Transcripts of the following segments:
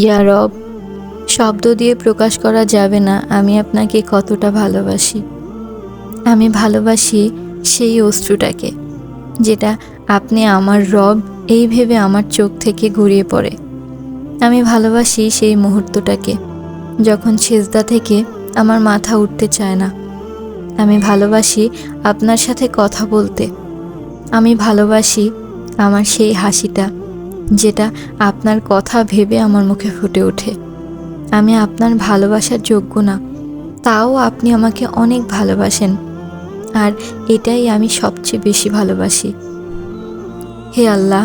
ইয়া রব, শব্দ দিয়ে প্রকাশ করা যাবে না, আমি আপনাকে কতটা ভালোবাসি। আমি ভালোবাসি সেই অশ্রুটাকে, যেটা আপনি আমার রব এই ভেবে আমার চোখ থেকে ঘুরিয়ে পড়ে। আমি ভালোবাসি সেই মুহূর্তটাকে, যখন সেজদা থেকে আমার মাথা উঠতে চায় না। আমি ভালোবাসি আপনার সাথে কথা বলতে। আমি ভালোবাসি আমার সেই হাসিটা। যেটা আপনার কথা ভেবে আমার মুখে ফুটে ওঠে। আমি আপনার ভালোবাসার যোগ্য না, তাও আপনি আমাকে অনেক ভালোবাসেন, আর এটাই আমি সবচেয়ে বেশি ভালোবাসি। হে আল্লাহ,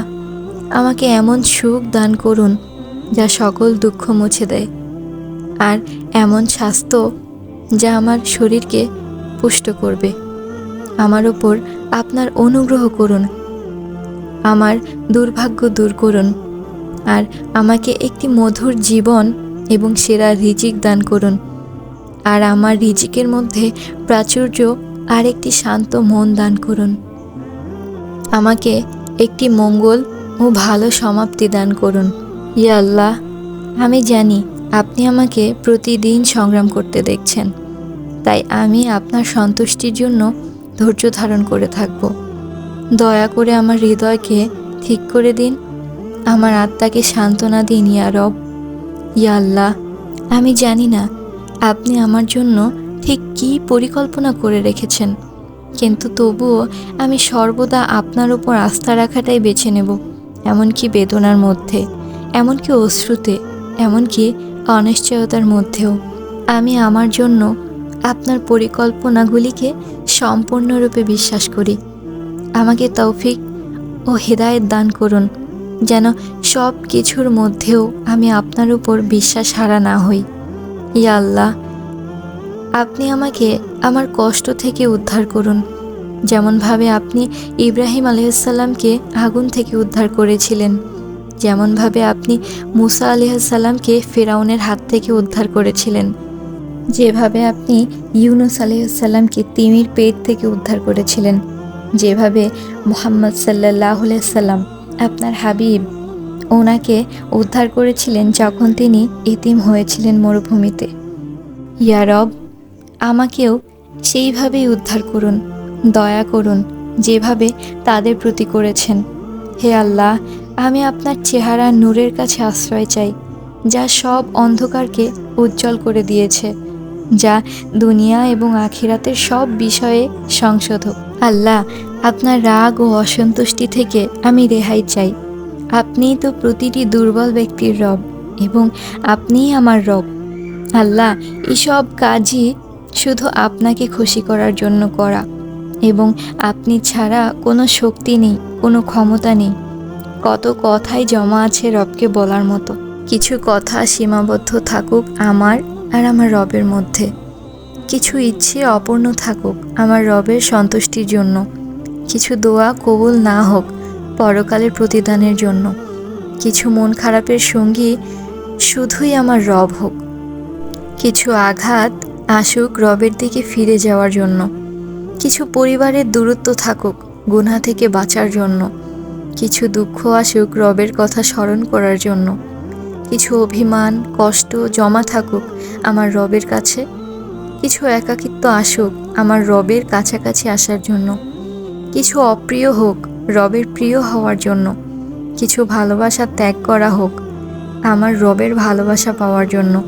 আমাকে এমন সুখ দান করুন যা সকল দুঃখ মুছে দেয়, আর এমন স্বাস্থ্য যা আমার শরীরকে পুষ্ট করবে। আমার ওপর আপনার অনুগ্রহ করুন আমার দুর্ভাগ্য দূর করুন। আর আমাকে একটি মধুর জীবন এবং সেরা রিজিক দান করুন। আর আমার রিজিকের মধ্যে প্রাচুর্য আর একটি শান্ত মন দান করুন। আমাকে একটি মঙ্গল ও ভালো সমাপ্তি দান করুন। ইয়া আল্লাহ, আমি জানি আপনি আমাকে প্রতিদিন সংগ্রাম করতে দেখছেন। তাই আমি আপনার সন্তুষ্টির জন্য ধৈর্য ধারণ করে থাকব। দয়া করে আমার হৃদয়কে ঠিক করে দিন। আমার আত্মাকে সান্ত্বনা দিন, ইয়া রব। ইয়া আল্লাহ, আমি জানি না আপনি আমার জন্য ঠিক কী পরিকল্পনা করে রেখেছেন, কিন্তু তবুও আমি সর্বদা আপনার উপর আস্থা রাখাটাই বেছে নেব, এমনকি বেদনার মধ্যে, এমনকি অশ্রুতে, এমনকি অনিশ্চয়তার মধ্যেও। আমি আমার জন্য আপনার পরিকল্পনাগুলিকে সম্পূর্ণরূপে বিশ্বাস করি। আমাকে তৌফিক ও হেদায়েত দান করুন, যেন সব কিছুর মধ্যেও আমি আপনার উপর বিশ্বাস হারা না হই। ইয়া আল্লাহ, আপনি আমাকে আমার কষ্ট থেকে উদ্ধার করুন, যেমনভাবে আপনি ইব্রাহিম আলহিসাল্লামকে আগুন থেকে উদ্ধার করেছিলেন, যেমনভাবে আপনি মুসা আলিহাসাল্লামকে ফেরাউনের হাত থেকে উদ্ধার করেছিলেন, যেভাবে আপনি ইউনুস আলিহাসাল্লামকে তিমির পেট থেকে উদ্ধার করেছিলেন। যেভাবে মোহাম্মদ সাল্লাহ সাল্লাম আপনার হাবিব ওনাকে উদ্ধার করেছিলেন যখন তিনি ইতিম হয়েছিলেন মরুভূমিতে। ইয়ারব আমাকেও সেইভাবেই উদ্ধার করুন, দয়া করুন, যেভাবে তাদের প্রতি করেছেন। হে আল্লাহ, আমি আপনার চেহারা নূরের কাছে আশ্রয় চাই, যা সব অন্ধকারকে উজ্জ্বল করে দিয়েছে, যা দুনিয়া এবং আখিরাতের সব বিষয়ে সংশোধক। আল্লাহ, আপনার রাগ ও অসন্তুষ্টি থেকে আমি রেহাই চাই। আপনিই তো প্রতিটি দুর্বল ব্যক্তির রব এবং আপনিই আমার রব। আল্লাহ, এসব কাজই শুধু আপনাকে খুশি করার জন্য করা এবং আপনি ছাড়া কোনো শক্তি নেই, কোনো ক্ষমতা নেই। কত কথাই জমা আছে রবকে বলার মতো। কিছু কথা সীমাবদ্ধ থাকুক আমার আর আমার রবের মধ্যে। কিছু ইচ্ছে অপূর্ণ থাকুক আমার রবের সন্তুষ্টির জন্য। কিছু দোয়া কবুল না হোক পরকালের প্রতিদানের জন্য। কিছু মন খারাপের সঙ্গী শুধুই আমার রব হোক। কিছু আঘাত আসুক রবের দিকে ফিরে যাওয়ার জন্য। কিছু পরিবারের দূরত্ব থাকুক গুনা থেকে বাঁচার জন্য। কিছু দুঃখ আসুক রবের কথা স্মরণ করার জন্য। কিছু অভিমান, কষ্ট জমা থাকুক আমার রবের কাছে। কিছু একাকিত্ব আসুক আমার রবের কাছাকাছি আসার জন্য। কিছু অপ্রিয় হোক, রবের প্রিয় হওয়ার জন্য। কিছু ভালোবাসা ত্যাগ করা হোক, আমার রবের ভালোবাসা পাওয়ার জন্য।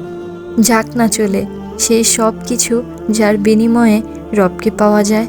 যাক না চলে, সেই সব কিছু যার বিনিময়ে রবকে পাওয়া যায়।